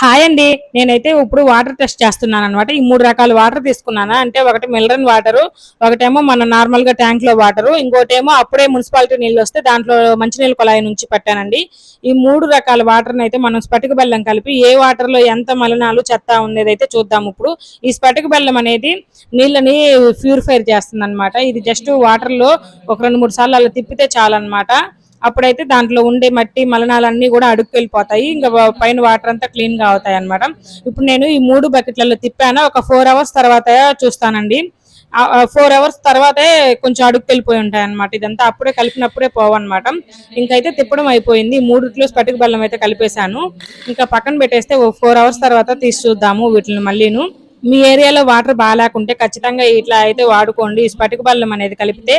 Hi అండి. నేనైతే ఇప్పుడు వాటర్ టెస్ట్ చేస్తున్నాను అనమాట ఈ మూడు రకాల వాటర్ తీసుకున్నాను. అంటే ఒకటి మినరల్ వాటర్ ఒకటేమో మన నార్మల్గా ట్యాంక్లో వాటర్ ఇంకోటేమో అప్పుడే మున్సిపాలిటీ నీళ్ళు వస్తే దాంట్లో మంచినీళ్ళ కుళాయి నుంచి పట్టానండి. ఈ మూడు రకాల వాటర్ అయితే మనం స్పటిక బెల్లం కలిపి ఏ వాటర్లో ఎంత మలినాలు చెత్త ఉండేది అయితే చూద్దాం ఇప్పుడు. ఈ స్పటిక బెల్లం అనేది నీళ్ళని ప్యూరిఫైర్ చేస్తుంది ఇది జస్ట్ వాటర్లో ఒక రెండు మూడు సార్లు అలా తిప్పితే చాలన్నమాట. అప్పుడైతే దాంట్లో ఉండే మట్టి మలనాలన్నీ కూడా అడుక్కు వెళ్ళిపోతాయి. ఇంకా పైన వాటర్ అంతా క్లీన్గా అవుతాయి అనమాట ఇప్పుడు నేను ఈ మూడు బకెట్లలో తిప్పాను. ఒక ఫోర్ అవర్స్ తర్వాత చూస్తానండి. ఫోర్ అవర్స్ తర్వాతే కొంచెం అడుగు వెళ్ళిపోయి ఉంటాయి అనమాట ఇదంతా అప్పుడే కలిపినప్పుడే పోవన్నమాట. ఇంకైతే తిప్పడం అయిపోయింది. మూడు మూడిట్లో స్పటిక బెల్లం అయితే కలిపేశాను. ఇంకా పక్కన పెట్టేస్తే ఫోర్ అవర్స్ తర్వాత తీసి చూద్దాము వీటిని మళ్ళీను. మీ ఏరియాలో వాటర్ బాగాలేకుంటే ఖచ్చితంగా ఇట్లా అయితే వాడుకోండి. ఈ బల్లం అనేది కలిపితే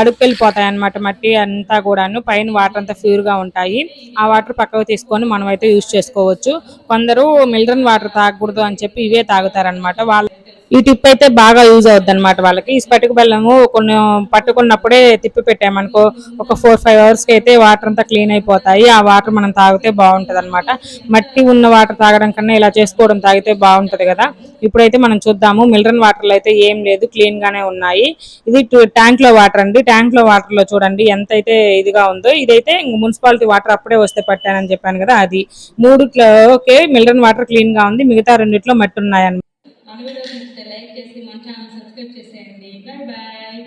అడుగు వెళ్ళిపోతాయి అనమాట మట్టి అంతా కూడాను. పైన వాటర్ అంతా ప్యూర్గా ఉంటాయి. ఆ వాటర్ పక్కకు తీసుకొని మనం అయితే యూజ్ చేసుకోవచ్చు. కొందరు మిల్డ్రన్ వాటర్ తాగకూడదు అని చెప్పి ఇవే తాగుతారనమాట వాళ్ళ ఈ టిప్ అయితే బాగా యూజ్ అవుద్ది అనమాట వాళ్ళకి. ఈ స్పటిక బెల్లము కొన్ని పట్టుకున్నప్పుడే తిప్పి పెట్టామనుకో ఒక ఫోర్ ఫైవ్ అవర్స్కి అయితే వాటర్ అంతా క్లీన్ అయిపోతాయి. ఆ వాటర్ మనం తాగితే బాగుంటుంది అనమాట మట్టి ఉన్న వాటర్ తాగడం కన్నా ఇలా చేసుకోవడం తాగితే బాగుంటుంది కదా. ఇప్పుడైతే మనం చూద్దాము. మిలరన్ వాటర్ అయితే ఏం లేదు. క్లీన్ గానే ఉన్నాయి. ఇది ట్యాంక్లో వాటర్ అండి. ట్యాంక్లో వాటర్లో చూడండి ఎంత అయితే ఇదిగా ఉందో. ఇదైతే మున్సిపాలిటీ వాటర్ అప్పుడే వస్తే పట్టానని చెప్పాను కదా అది. మూడిట్లో ఓకే మిల్డ్రన్ వాటర్ క్లీన్గా ఉంది. మిగతా రెండిట్లో మట్టి ఉన్నాయి మన వీడియోస్ నచ్చితే లైక్ చేసి మన ఛానల్ సబ్స్క్రైబ్ చేసేయండి. Bye bye